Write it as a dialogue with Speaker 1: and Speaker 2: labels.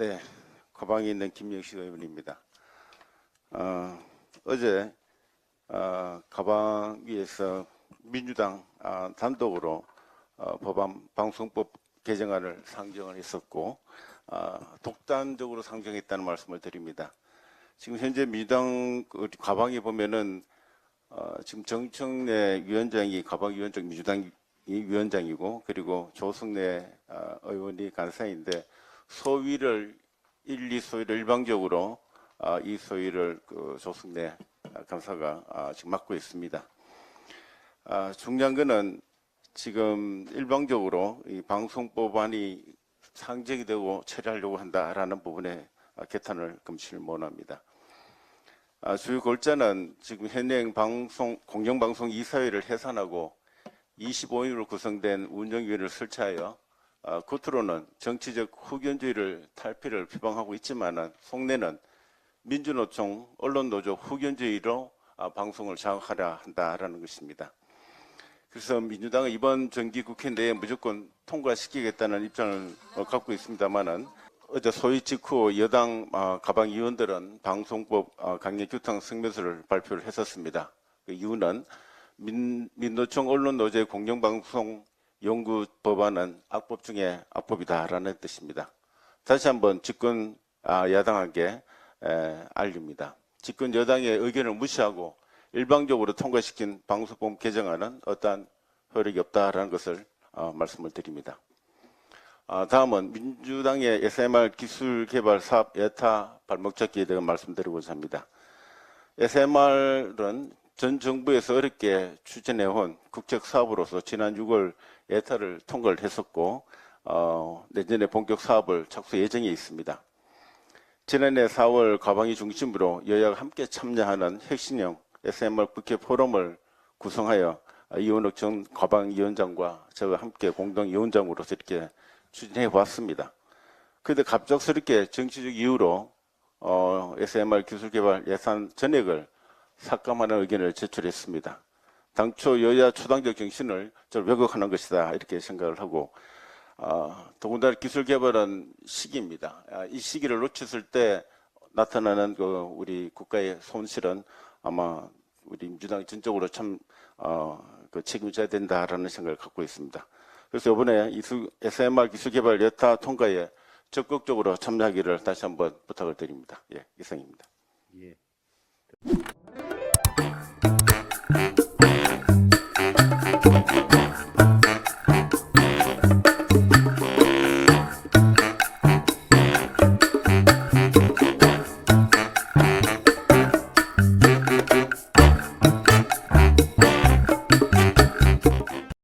Speaker 1: 네, 가방에 있는 김영식 의원입니다. 어, 어제 어, 가방 위에서 민주당 아, 단독으로 어, 법안 방송법 개정안을 상정을 했었고 아, 독단적으로 상정했다는 말씀을 드립니다. 지금 현재 민주당 그 가방에 보면은 어, 지금 정청래 위원장이 가방 위원장 민주당 위원장이고 그리고 조승래 어, 의원이 간사인데 소위를 1, 2 소위를 일방적으로 아, 이 소위를 그 조승래 간사가 아, 지금 맡고 있습니다. 아, 중요한 거는 지금 일방적으로 이 방송법안이 상정이 되고 처리하려고 한다라는 부분에 아, 개탄을 금치를 원합니다. 아, 주요 골자는 지금 현행 방송 공영방송 이사회를 해산하고 25인으로 구성된 운영위원회를 설치하여 아, 겉으로는 정치적 후견주의를 탈피를 표방하고 있지만은 속내는 민주노총 언론노조 후견주의로 아, 방송을 장악하려 한다라는 것입니다. 그래서 민주당은 이번 정기 국회 내에 무조건 통과시키겠다는 입장을 어, 갖고 있습니다만은 어제 소위 직후 여당 아, 가방 의원들은 방송법 아, 강력 규탄 성명서를 발표를 했었습니다. 그 이유는 민, 민노총 언론노조의 공영방송 연구 법안은 악법 중에 악법이다라는 뜻입니다. 다시 한번 집권 아, 야당에게 에, 알립니다. 집권 여당의 의견을 무시하고 일방적으로 통과시킨 방송법 개정안은 어떠한 효력이 없다라는 것을 어, 말씀을 드립니다. 아, 다음은 민주당의 SMR 기술 개발 사업 예타 발목 잡기에 대해 말씀드리고자 합니다. SMR은 전 정부에서 어렵게 추진해온 국책 사업으로서 지난 6월 예타를 통과를 했었고 어, 내년에 본격 사업을 착수 예정에 있습니다. 지난해 4월 가방위 중심으로 여야가 함께 참여하는 혁신형 SMR 국회 포럼을 구성하여 이원욱 전 가방위원장과 저와 함께 공동위원장으로서 이렇게 추진해 왔습니다. 그런데 갑작스럽게 정치적 이유로 어, SMR 기술 개발 예산 전액을 삭감하는 의견을 제출했습니다. 당초 여야 초당적 정신을 좀 왜곡하는 것이다 이렇게 생각을 하고 어, 더군다나 기술 개발은 시기입니다. 아, 이 시기를 놓쳤을 때 나타나는 그 우리 국가의 손실은 아마 우리 민주당 전적으로 참 어, 그 책임져야 된다라는 생각을 갖고 있습니다. 그래서 이번에 이수 SMR 기술 개발 여타 통과에 적극적으로 참여하기를 다시 한번 부탁을 드립니다. 예, 이상입니다.
Speaker 2: 예.